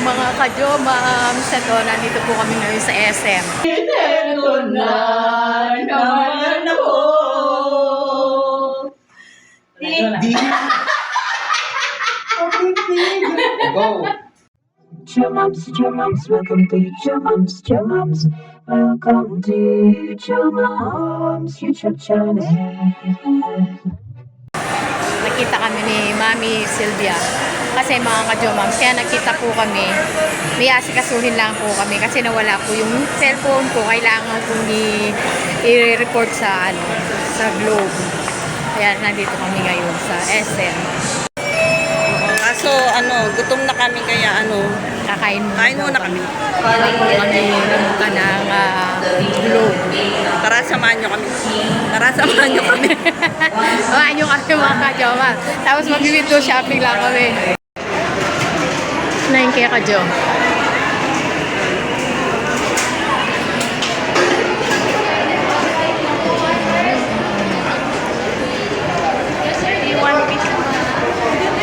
mga kajomams. Ito, nandito po kami ngayon sa SM. Ito na naman ako. Di. Go. Chumums, chumums, welcome to Chumums, chumums, welcome to Chumums YouTube channel. Nakita kami ni Mami Sylvia. Kasi mga kajomams, kaya nakita po kami. May asikasuhin lang po kami kasi nawala po yung cellphone ko. Kailangan kong i-report sa, ano, sa Globe. Kaya nandito kami ngayon sa SM. Kaso ano, gutom na kami kaya ano, Kakain muna. kain muna kami. Po kami remuta ng ah, Globe. Tara, samahan nyo kami. Tara, samahan nyo kami. Samahan nyo kami mga kajoma. Tapos mag-window shopping lang kami. Na yung kaya kajom.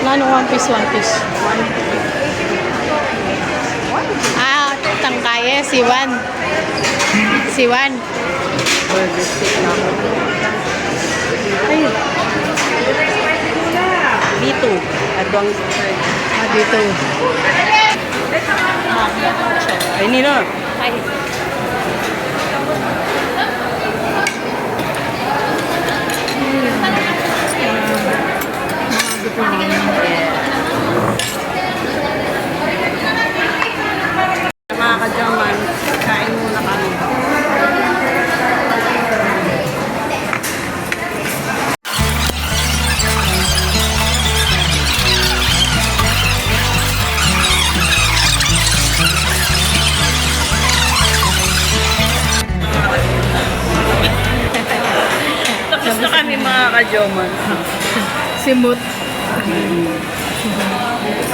Ano, one piece, one piece. Ah, tangkaye, si Juan. Si Juan. Ayun. Dito. Adwang. Ah, dito. Ay, nino. Ay. Simut.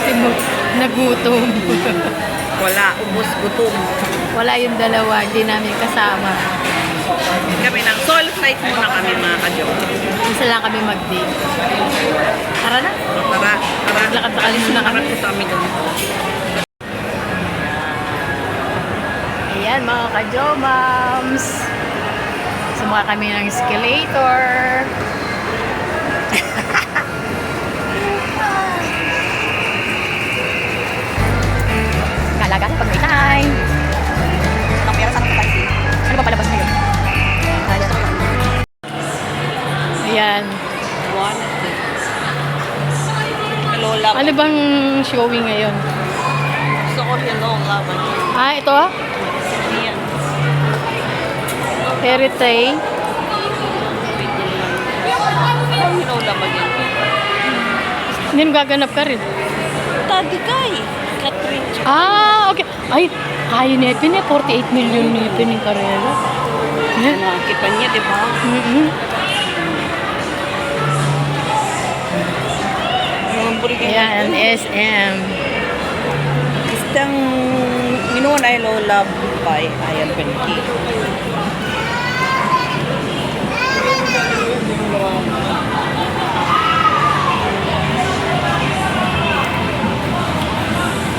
Simut. Nagutom. Wala, ubos gutom. Wala yung dalawa, hindi namin kasama. Kami ng soul flight muna kami mga kajoman. Isa lang kami mag-date. Tara na. Tara, tara. Maglakad sa kalis na kami. Tara, kami doon. Ayan mga kajomams. Sumaka kami ng escalator. Ano bang showing ngayon? Gusto ko yung Lola. Ah, ito ah. Yan. Heritage. Ang Lola ba yan? Hindi mo gaganap ka rin. Tadi kay. Catherine. Ah, okay. Ay, ni Epin eh. 48 million ni Epin yung karela. Nakakita niya, di ba? Mm-mm. Ayan, SM. Istang minuan ay Lola by Ayan Penki.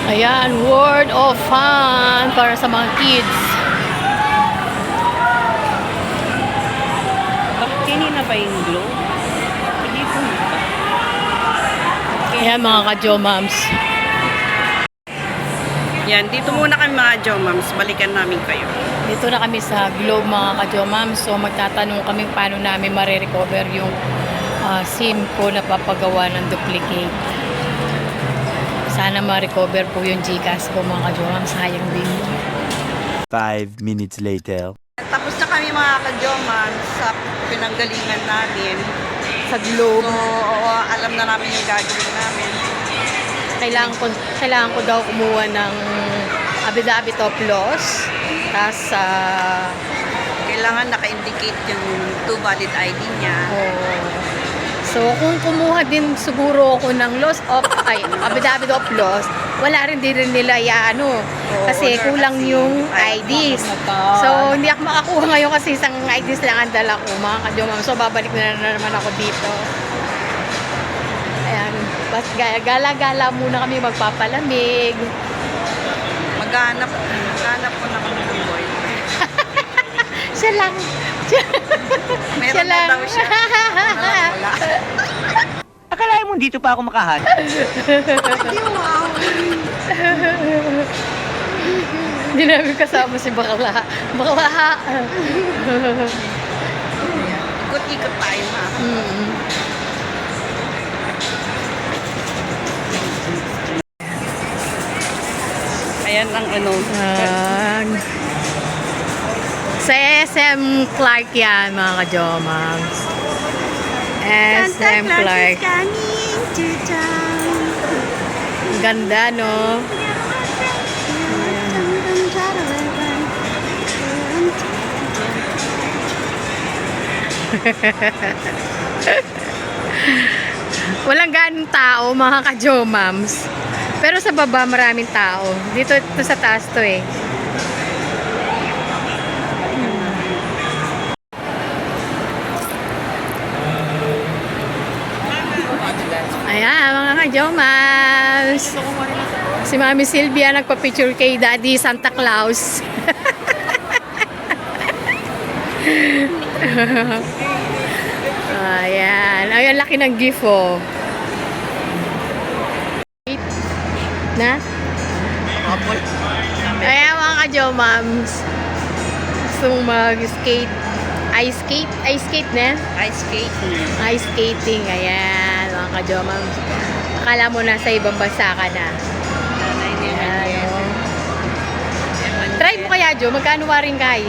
Ayan, word of fun para sa mga kids. Bakit kanina ba yung glow? Ayan mga ka-jomams. Yan, dito muna kami mga Jomams. Balikan namin kayo. Dito na kami sa Globe mga ka-jomams. So magtatanong kami paano namin marirecover yung ah, SIM ko na papagawa ng duplicate. Sana ma-recover po yung Gcash ko mga ka-jomams. Sayang din. Five minutes later. Tapos na kami mga ka-Jomams sa pinanggalingan namin. Sa So, Globe. oo, alam na namin yung gagawin namin. kailangan ko, kailangan ko daw kumuha ng Abidabi Top Loss. Tapos, sa Kailangan naka-indicate yung two valid ID niya. oh, so, kung kumuha din siguro ako ng loss of, ay, Abidabi Top Loss, wala rin din rin nila ano kasi kulang yung IDs. So, hindi ako makakuha ngayon kasi isang IDs lang ang dala ko, mga kadyomam. So, babalik na, na naman ako dito. Ayan, bas gala-gala muna kami magpapalamig. Maghanap, maghanap ko na kami ng boyfriend. Siya lang. Siya, Meron siya na lang. daw siya. Wala. Akalain mo dito pa ako makahan? Hindi namin kasama si Bakla. Bakla. Ikot-ikot tayo ma. Mm. Ayan ang ano. Yan. Sa SM Clark yan, mga ka-jomams. SM Clark. coming to town. Ang Ganda, no? Walang ganong tao, mga ka-jomams. Pero sa baba, maraming tao. Dito, ito sa taas to eh. Ayan, mga ka-jomams. Si Mami Sylvia nagpa-picture kay Daddy Santa Claus. Ayan. Ay, ang laki ng gift, oh. Na? Ayan, mga ka-jomams. Gusto mong mag-skate. Ice skate? Ice skate na? Ice skating. Ice skating. Ayan, mga ka-jomams. Akala mo nasa ibang bansa ka na. Ayan, oh. Try mo kaya, Jo. Magkano waring kay?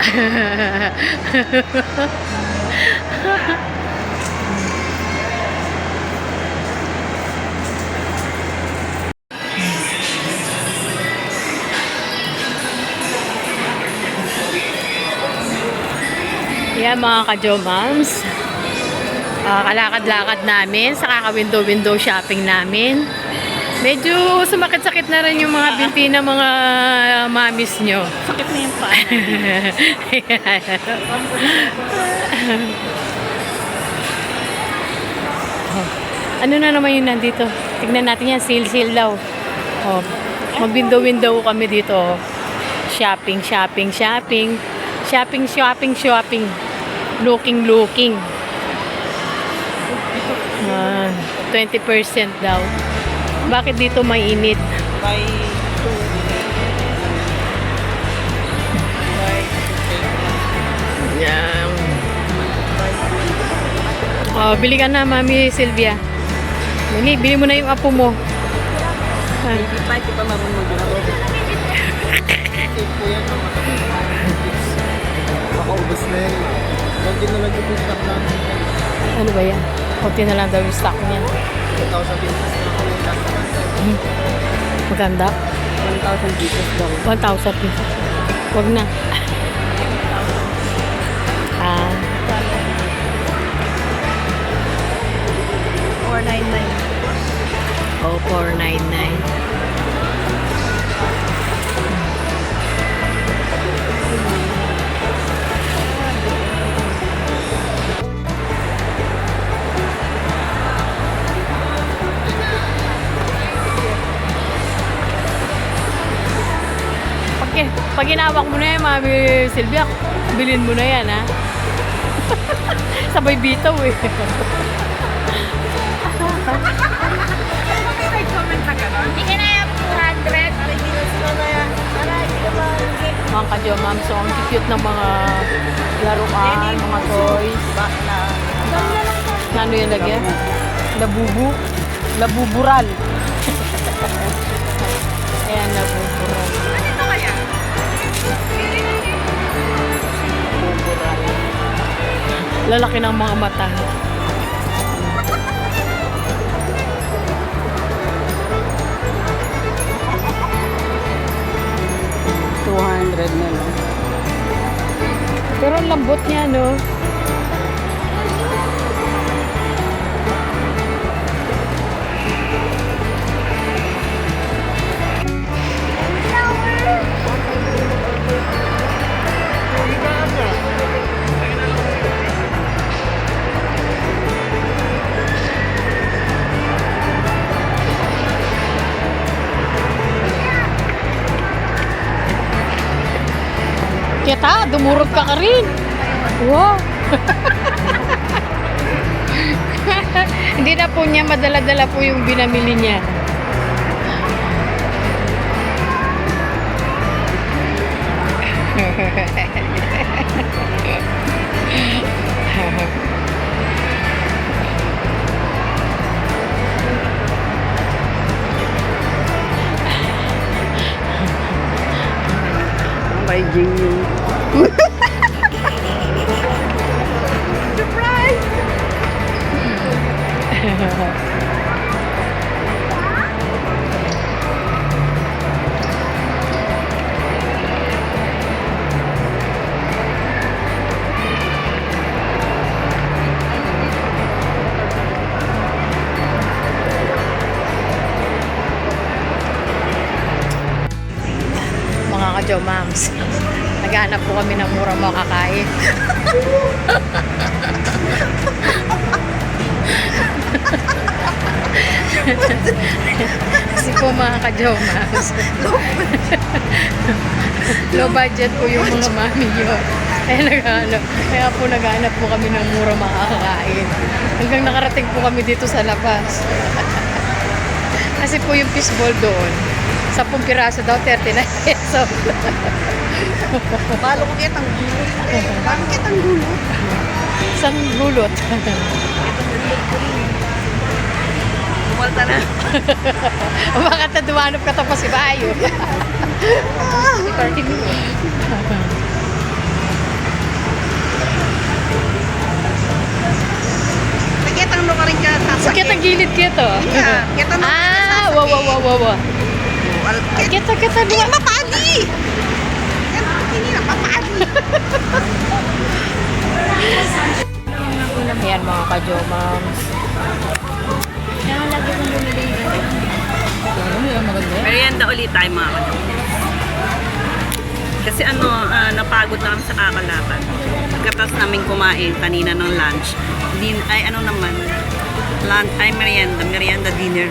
Yan mga ka-jomams. Ah, kalakad-lakad namin sa kaka-window-window shopping namin. Medyo sumakit-sakit na rin yung mga binti ng mga mamis nyo. Sakit na yung paa. ano na naman yun nandito? Tignan natin yan, sale-sale daw. Oh, mag-window-window kami dito. Shopping, shopping, shopping. Shopping, shopping, shopping. Looking, looking. Ah, 20% daw. Bakit dito mainit? By two. By Yan. Oh, bili ka na, Mami Sylvia. Bili, bili mo na yung apo mo. Hindi pa, hindi pa marunong. Makaubos na yan. Lagi na lang yung stock namin. ano ba yan? Kunti na lang daw yung stock niya. 2,000 pieces month. Maganda. 1,000 pieces daw. 1,000 pesos. Huwag na. Ah, 499. oh, 499. Pag, inawak mo na yan, Mami Silvia, bilhin mo na yan, ha? Sabay bitaw, eh. Hindi ka na yung 200. Mga kadyo, ma'am. So, ang cute ng mga laruan, mga toys. Bakla. Na ano yung lagyan? Labubu. Labubural. Lalaki ng mga mata. na lang. Pero ang lambot niya, no? Kita, dumurog ka ka rin. Wow. Hindi na po niya madala-dala po yung binamili niya. Ka-Joe Moms. Naghanap po kami ng murang makakain. Kasi po mga ka-Joe Moms. Low budget po yung mga mami nyo. Kaya naghanap. Kaya po naghanap po kami ng murang makakain. Hanggang nakarating po kami dito sa labas. Kasi po yung fishball doon, 10 piraso daw, 39 pesos. Balo ko kitang gulo. Balo kitang gulo. Isang gulot. Bumalta na. Baka tadumanap ka tapos si Bayo. Party mo. Sakit ang gilid kito. Yeah, kita na Ah, wow, wow, wow, wow, Kita, kita, Hindi diba? mapali! Yan, Hindi na mapali. Ayan mga ka-Joe Moms. Merienda ulit tayo mga kapatid. Kasi ano, ah, napagod na kami sa kakalaban. Pagkatapos namin kumain kanina ng lunch, din, ay ano naman, lunch, ay merienda, merienda dinner.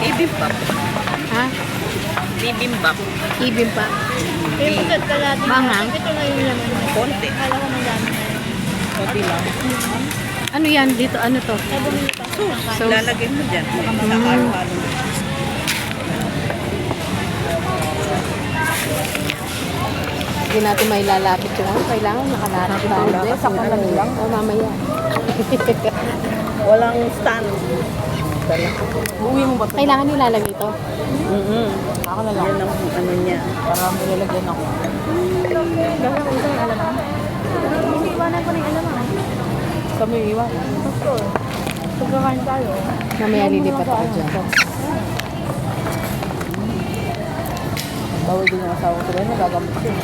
Bibimbap. Ha? Bibimbap. Ibim pa. Manghang? Konti. Konti lang. Ano yan? Dito, ano to? So, Lalagay mo dyan. Baka makakalo-halo. hindi natin may lalapit yung ano. Kailangan nakalapit tayo. Sa kanan lang. O, mamaya. Walang stand. Kailangan nilalagay ito. Mm-hmm. Ako na lang. Yan ang ano niya. Para may lalagyan ako. Kami iwan. Pagkakain tayo. Mamaya lilipat ako dyan. Bawal din yung asawa ko rin. Nagagamit siya.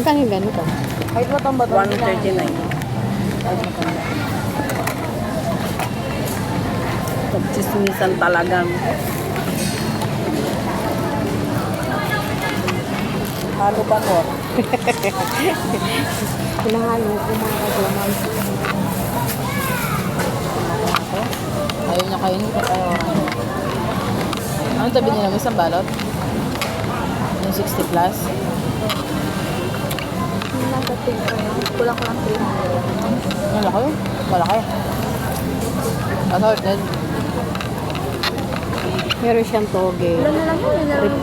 Magkano yung ganito? Kahit matamba 139. Pagchismisan talagang. Halo pa mo? Pinahalo ko mga kajaman. Ayaw niya kainin ko tayo. Ano tabi nila? May isang balot? Yung 60 plus? Kulang ko lang 300. Ano laki? Malaki. Assorted. Meron siyang toge.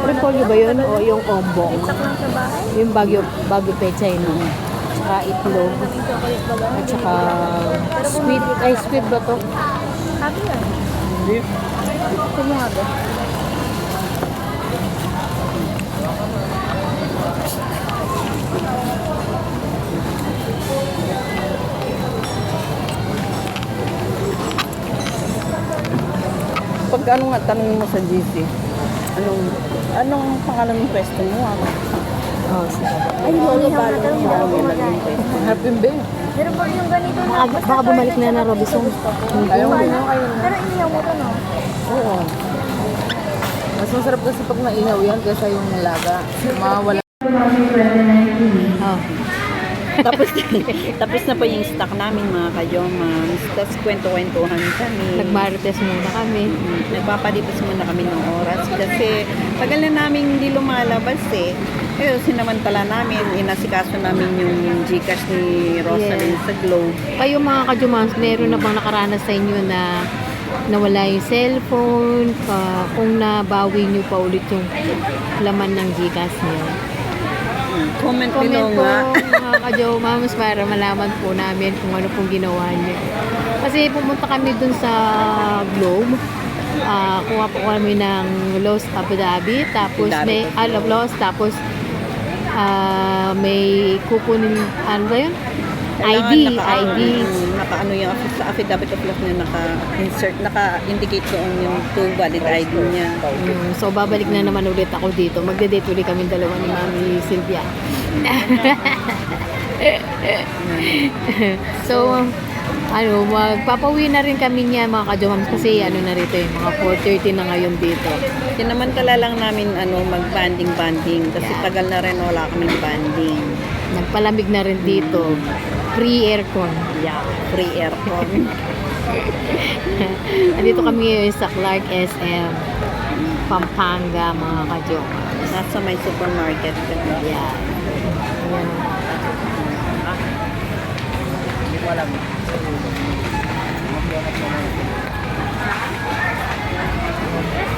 Repolyo ba yun o yung ombong? Yung bagyo, bagyo pechay no? Tsaka itlog. At saka sweet. Ay, sweet ba to? Happy yan. Hindi. Nga ba? Pag ano nga, tanongin mo sa GC. Anong, anong pangalan ng pwesto mo? ah? Oh, sige. Ay, na. Hindi ako kumakain. Happy Bay. Pero pag yung ganito na. Baka, baka bumalik na na Robinson. Ayaw mo ako kayo. Pero iniyaw mo to, no? Oo. Mas masarap kasi pag naihaw yan kaysa yung laga. Mawala. Oh. Tapos, tapos na po yung stock namin mga kajomams. Tapos kwento-kwentuhan kami. Nagmarites muna kami. Mm, Nagpapalipas muna kami ng oras kasi tagal na namin hindi lumalabas eh. Pero sinamantala namin, inasikaso namin yung Gcash ni Rosalind sa Globe. Kayo mga kajumans, meron na bang nakaranas sa inyo na nawala yung cellphone, pa, kung nabawi nyo pa ulit yung laman ng Gcash nyo? Comment, below Comment po nga. mga kajumans para malaman po namin kung ano pong ginawa nyo. Kasi pumunta kami dun sa Globe. Ah, kuha po kami ng Lost Abu Dhabi, tapos may ah, Lost, tapos ah, may kukunin, ano ba yun? ID, ID. mm, naka ano yung sa affidavit of loss niya naka-insert, naka-indicate doon yung two valid ID niya. Mm, so, babalik na naman ulit ako dito. Magde-date ulit kami dalawa ni Mami Sylvia. so, ano, magpapawi na rin kami niya mga kajomams kasi ano na rito eh, mga 4.30 na ngayon dito. Sinamantala lang namin ano mag-banding-banding kasi Yeah. tagal na rin wala kaming banding. Nagpalamig na rin dito. Free aircon. Yeah, free aircon. Andito kami ngayon sa Clark SM, Pampanga mga kajomams. Nasa may supermarket. Yeah. Ayan.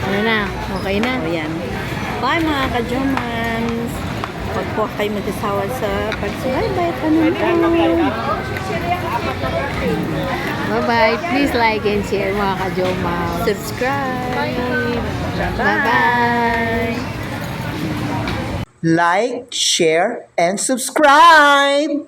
Ano na? Okay na? So, yan. Bye mga kajomans! Huwag po kayo mag-asawa sa pagsubaybay. Tanong Bye-bye. Please like and share mga kajoma. Subscribe! Bye-bye. like, share, and subscribe.